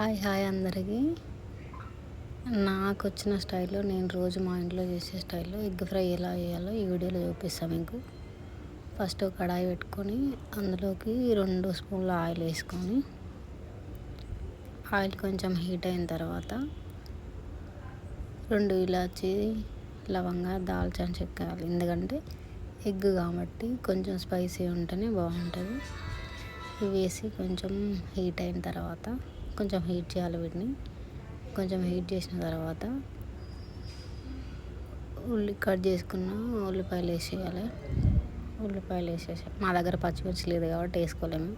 Hi hi అందరికీ. నాకు వచ్చిన స్టైల్లో నేను రోజు మా ఇంట్లో చేసే స్టైల్లో ఎగ్ ఫ్రై ఎలా చేయాలో ఈ వీడియోలో చూపిస్తాను మీకు. ఫస్ట్ కడాయి పెట్టుకొని అందులోకి రెండు స్పూన్ల ఆయిల్ వేసుకొని ఆయిల్ కొంచెం హీట్ అయిన తర్వాత రెండు ఇలాచి లవంగా దాల్చిన చెక్క ఎందుకంటే ఎగ్ కాబట్టి కొంచెం స్పైసీ ఉంటేనే బాగుంటుంది. ఇవి వేసి కొంచెం హీట్ అయిన తర్వాత కొంచెం హీట్ చేయాలి వీటిని. కొంచెం హీట్ చేసిన తర్వాత ఉల్లి కట్ చేసుకున్న ఉల్లిపాయలు వేసేయాలి. ఉల్లిపాయలు వేసేసాం మా దగ్గర పచ్చిమిర్చి లేదు కాబట్టి వేసుకోలేము.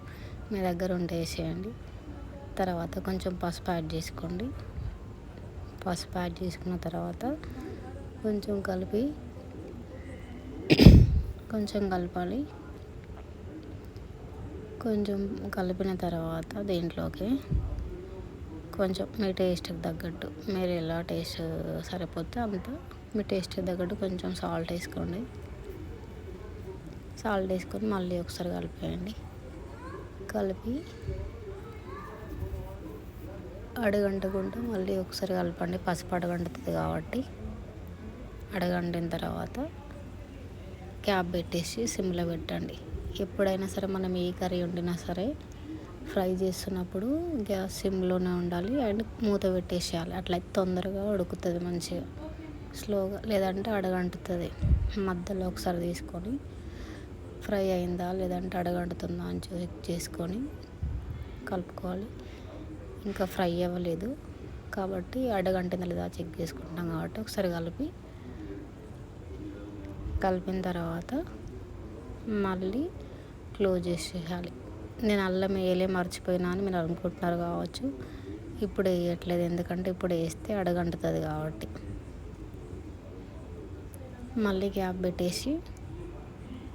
మీ దగ్గర ఉంటే వేసేయండి. తర్వాత కొంచెం పసుపు యాడ్ చేసుకోండి. పసుపు యాడ్ చేసుకున్న తర్వాత కొంచెం కలిపి కొంచెం కలపాలి. కొంచెం కలిపిన తర్వాత దీంట్లోకి కొంచెం మీ టేస్ట్కి తగ్గట్టు. మీరు ఎలా టేస్ట్ సరిపోతే అంత మీ టేస్ట్కి తగ్గట్టు కొంచెం సాల్ట్ వేసుకోండి. సాల్ట్ వేసుకొని మళ్ళీ ఒకసారి కలిపేయండి. కలిపి అడగంటకుంటే మళ్ళీ ఒకసారి కలపండి. పసుపు అడగంటుతుంది కాబట్టి అడగంటిన తర్వాత క్యాప్ పెట్టేసి సిమ్లో పెట్టండి. ఎప్పుడైనా సరే మనం ఏ కర్రీ వండినా సరే ఫ్రై చేస్తున్నప్పుడు గ్యాస్ సిమ్లోనే ఉండాలి అండ్ మూత పెట్టేసేయాలి. అట్లయితే తొందరగా ఉడుకుతుంది మంచిగా. స్లోగా లేదంటే అడగంటుతుంది. మధ్యలో ఒకసారి తీసుకొని ఫ్రై అయిందా లేదంటే అడగంటుతుందా అని చెక్ చేసుకొని కలుపుకోవాలి. ఇంకా ఫ్రై అవ్వలేదు. కాబట్టి అడగంటిందా లేదా చెక్ చేసుకుంటాం కాబట్టి ఒకసారి కలిపి కలిపిన తర్వాత మళ్ళీ క్లోజ్ చేసేయాలి. నేను అల్లం వేయలే మర్చిపోయినా అని మీరు అనుకుంటున్నారు కావచ్చు. ఇప్పుడు వేయట్లేదు. ఎందుకంటే ఇప్పుడు వేస్తే అడగంటుతుంది కాబట్టి. మళ్ళీ గ్యాప్ పెట్టేసి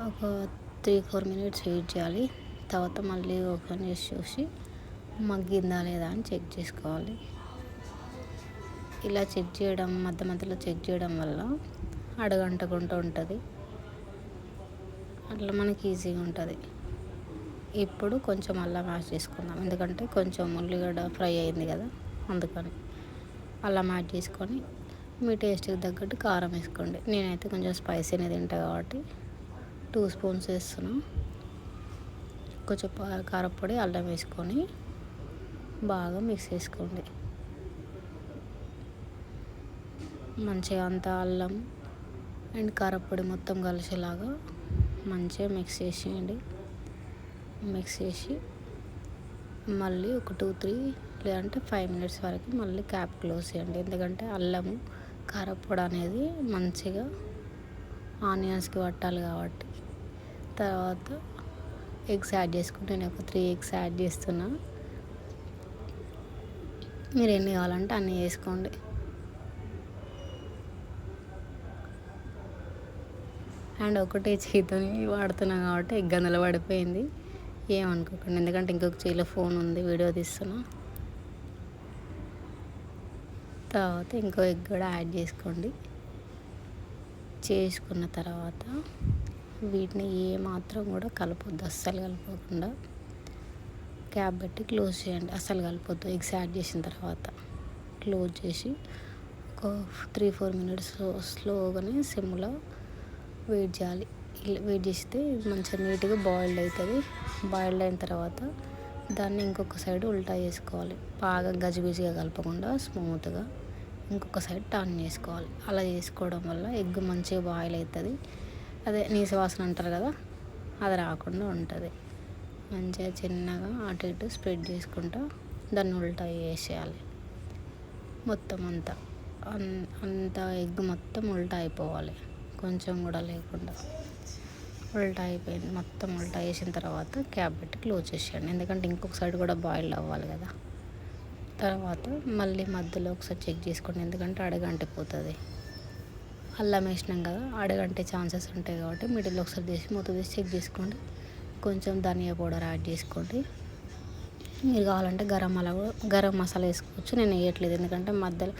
ఒక త్రీ ఫోర్ మినిట్స్ వెయిట్ చేయాలి. తర్వాత మళ్ళీ ఓపెన్ చేసి చూసి మగ్గిందా లేదా అని చెక్ చేసుకోవాలి. ఇలా చెక్ చేయడం మధ్య మధ్యలో చెక్ చేయడం వల్ల అడగంటకుండా ఉంటుంది. అట్లా మనకి ఈజీగా ఉంటుంది. ఇప్పుడు కొంచెం అల్లం యాడ్ చేసుకుందాం. ఎందుకంటే కొంచెం ఉల్లిగడ్డ ఫ్రై అయింది కదా అందుకని అల్లం యాడ్ చేసుకొని మీ టేస్ట్కి తగ్గట్టు కారం వేసుకోండి. నేనైతే కొంచెం స్పైసీనే తింటా కాబట్టి టూ స్పూన్స్ వేస్తున్నాను కొంచెం కారపొడి అల్లం వేసుకొని బాగా మిక్స్ చేసుకోండి. మంచిగా అంతా అల్లం అండ్ కారపొడి మొత్తం కలిసేలాగా మంచిగా మిక్స్ చేసేయండి. మిక్స్ చేసి మళ్ళీ ఒక టూ త్రీ లేదంటే ఫైవ్ మినిట్స్ వరకు మళ్ళీ క్యాప్ క్లోజ్ చేయండి. ఎందుకంటే అల్లము కారపొడి అనేది మంచిగా ఆనియన్స్కి పట్టాలి కాబట్టి. తర్వాత ఎగ్స్ యాడ్ చేసుకుంటే నేను ఒక త్రీ ఎగ్స్ యాడ్ చేస్తున్నా. మీరు ఎన్ని కావాలంటే అన్నీ వేసుకోండి అండ్ ఒకటే చేతిని వాడుతున్నాం కాబట్టి ఎగ్ అందులో పడిపోయింది. ఏమనుకోకండి. ఎందుకంటే ఇంకొక చేతిలో ఫోన్ ఉంది వీడియో తీస్తున్నా. తర్వాత ఇంకో ఎగ్ కూడా యాడ్ చేసుకోండి. చేసుకున్న తర్వాత వీటిని ఏమాత్రం కూడా కలపొద్దు అస్సలు కలపకుండా. క్యాప్ పెట్టి క్లోజ్ చేయండి అస్సలు కలపొద్దు. ఎగ్స్ యాడ్ చేసిన తర్వాత క్లోజ్ చేసి ఒక త్రీ ఫోర్ మినిట్స్ స్లోగానే సిమ్లో వెయిట్ చేయాలి. వెయిట్ చేస్తే మంచిగా నీట్గా బాయిల్డ్ అవుతుంది బాయిల్డ్ అయిన తర్వాత దాన్ని ఇంకొక సైడ్ ఉల్టా చేసుకోవాలి. బాగా గజిబిజిగా కలపకుండా స్మూత్గా ఇంకొక సైడ్ టర్న్ చేసుకోవాలి. అలా చేసుకోవడం వల్ల ఎగ్ మంచిగా బాయిల్ అవుతుంది అదే నీసు వాసన అంటారు కదా అది రాకుండా ఉంటుంది. మంచిగా చిన్నగా అటు ఇటు స్ప్రెడ్ చేసుకుంటూ దాన్ని ఉల్టా వేసేయాలి మొత్తం అంతా. అంత ఎగ్ మొత్తం ఉల్టా అయిపోవాలి. కొంచెం కూడా లేకుండా. ఉల్టా అయిపోయింది. మొత్తం ఉల్టా వేసిన తర్వాత క్యాప్ పెట్టి క్లోజ్ చేసేయండి. ఎందుకంటే ఇంకొక సైడ్ కూడా బాయిల్ అవ్వాలి కదా. తర్వాత మళ్ళీ మధ్యలో ఒకసారి చెక్ చేసుకోండి. ఎందుకంటే అడగంటిపోతుంది అల్లం వేసినాం కదా అడగంటే ఛాన్సెస్ ఉంటాయి కాబట్టి మిడిల్లో ఒకసారి తీసి మూత తీసి చెక్ చేసుకోండి. కొంచెం ధనియా పౌడర్ యాడ్ చేసుకోండి. మీరు కావాలంటే గరం మసాలా గరం మసాలా వేసుకోవచ్చు. నేను వేయట్లేదు ఎందుకంటే మధ్యలో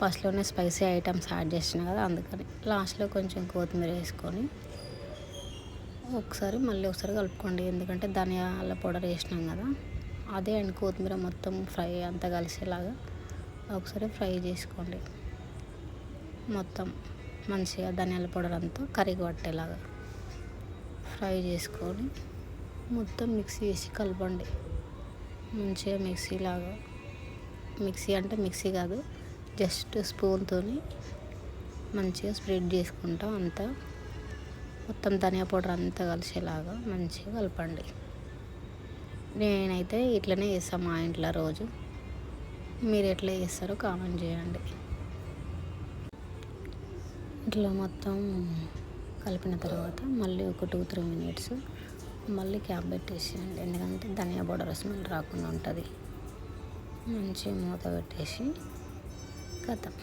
ఫస్ట్లోనే స్పైసీ ఐటమ్స్ యాడ్ చేసిన కదా అందుకని. లాస్ట్లో కొంచెం కొత్తిమీర వేసుకొని ఒకసారి మళ్ళీ ఒకసారి కలుపుకోండి. ఎందుకంటే ధనియాల పౌడర్ వేసినాం కదా. అదే అండ్ కొత్తిమీర మొత్తం ఫ్రై అంతా కలిసేలాగా ఒకసారి ఫ్రై చేసుకోండి. మొత్తం మంచిగా ధనియాల పౌడర్ అంతా కర్రీకి పట్టేలాగా ఫ్రై చేసుకొని మొత్తం మిక్సీ వేసి కలపండి. మంచిగా మిక్సీ లాగా మిక్సీ అంటే మిక్సీ కాదు జస్ట్ స్పూన్తో మంచిగా స్ప్రెడ్ చేసుకుంటాం అంతా. మొత్తం ధనియా పౌడర్ అంతా కలిసేలాగా మంచిగా కలపండి. నేనైతే ఇట్లనే చేస్తాను మా ఇంట్లో రోజు. మీరు ఎట్లా చేస్తారో కామెంట్ చేయండి. ఇట్లా మొత్తం కలిపిన తర్వాత మళ్ళీ ఒక టూ త్రీ మినిట్స్ మళ్ళీ క్యాప్ పెట్టేసేయండి. ఎందుకంటే ధనియా పౌడర్ స్మెల్ రాకుండా ఉంటుంది. మంచిగా మూత పెట్టేసి కథం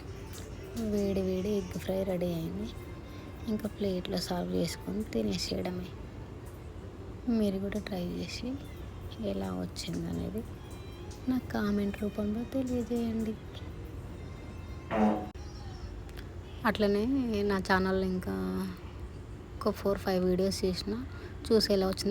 వేడి వేడి ఎగ్ ఫ్రై రెడీ అయింది. ఇంకా ప్లేట్లో సర్వ్ చేసుకొని తినేసేయడమే. మీరు కూడా ట్రై చేసి ఎలా వచ్చింది అనేది నాకు కామెంట్ రూపంలో తెలియజేయండి. అట్లనే నా ఛానల్ ఇంకా ఒక ఫోర్ ఫైవ్ వీడియోస్ చేసిన చూసి ఎలా వచ్చిందో?